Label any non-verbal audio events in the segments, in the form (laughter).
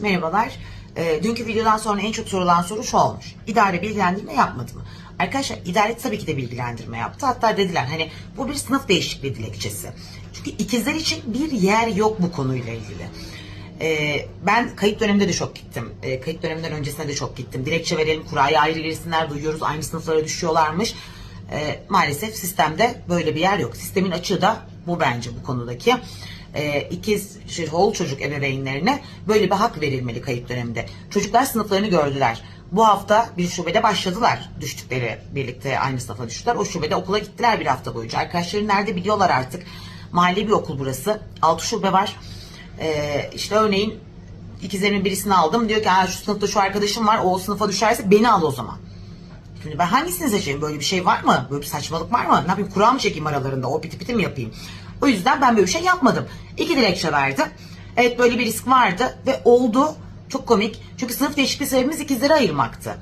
Merhabalar. Ee, dünkü videodan sonra en çok sorulan soru şu olmuş. İdare bilgilendirme yapmadı mı? Arkadaşlar idare tabii ki de bilgilendirme yaptı. Hatta dediler hani bu bir sınıf değişikliği dilekçesi. Çünkü ikizler için bir yer yok bu konuyla ilgili. Ee, ben kayıt döneminde de çok gittim. Ee, kayıt döneminden öncesinde de çok gittim. Dilekçe verelim, kuraya ayrı girsinler, duyuyoruz aynı sınıflara düşüyorlarmış. Ee, maalesef sistemde böyle bir yer yok. Sistemin açığı da bu bence bu konudaki. Ee, ikiz şey, oğul çocuk ebeveynlerine böyle bir hak verilmeli kayıt döneminde. Çocuklar sınıflarını gördüler. Bu hafta bir şubede başladılar düştükleri birlikte aynı sınıfa düştüler. O şubede okula gittiler bir hafta boyunca. Arkadaşları nerede biliyorlar artık. Mahalle bir okul burası. Altı şube var. Ee, işte örneğin ikizlerimin birisini aldım. Diyor ki "Aa, şu sınıfta şu arkadaşım var. O sınıfa düşerse beni al o zaman. Şimdi ben hangisini seçeyim? Böyle bir şey var mı? Böyle bir saçmalık var mı? Ne yapayım? Kura mı çekeyim aralarında? O piti piti mi yapayım? O yüzden ben böyle bir şey yapmadım. İki dilekçe verdim. Evet böyle bir risk vardı ve oldu. Çok komik. Çünkü sınıf değişikliği sebebimiz ikizleri ayırmaktı.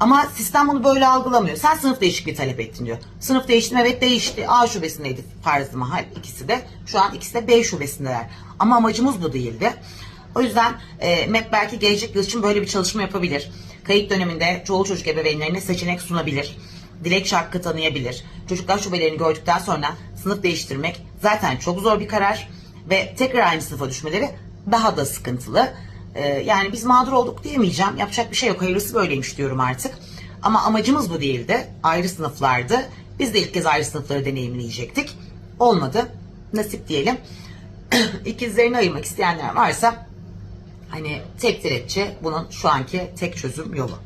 Ama sistem bunu böyle algılamıyor. Sen sınıf değişikliği talep ettin diyor. Sınıf değişti mi? Evet değişti. A şubesindeydi farzı mahal ikisi de. Şu an ikisi de B şubesindeler. Ama amacımız bu değildi. O yüzden e, MEP belki gelecek yıl için böyle bir çalışma yapabilir. Kayıt döneminde çoğu çocuk ebeveynlerine seçenek sunabilir. Dilekçe hakkı tanıyabilir. Çocuklar şubelerini gördükten sonra sınıf değiştirmek zaten çok zor bir karar. Ve tekrar aynı sınıfa düşmeleri daha da sıkıntılı. E, yani biz mağdur olduk diyemeyeceğim. Yapacak bir şey yok. Hayırlısı böyleymiş diyorum artık. Ama amacımız bu değildi. Ayrı sınıflardı. Biz de ilk kez ayrı sınıfları deneyimleyecektik. Olmadı. Nasip diyelim. (clears throat) İkizlerini ayırmak isteyenler varsa hani tek dilekçe bunun şu anki tek çözüm yolu.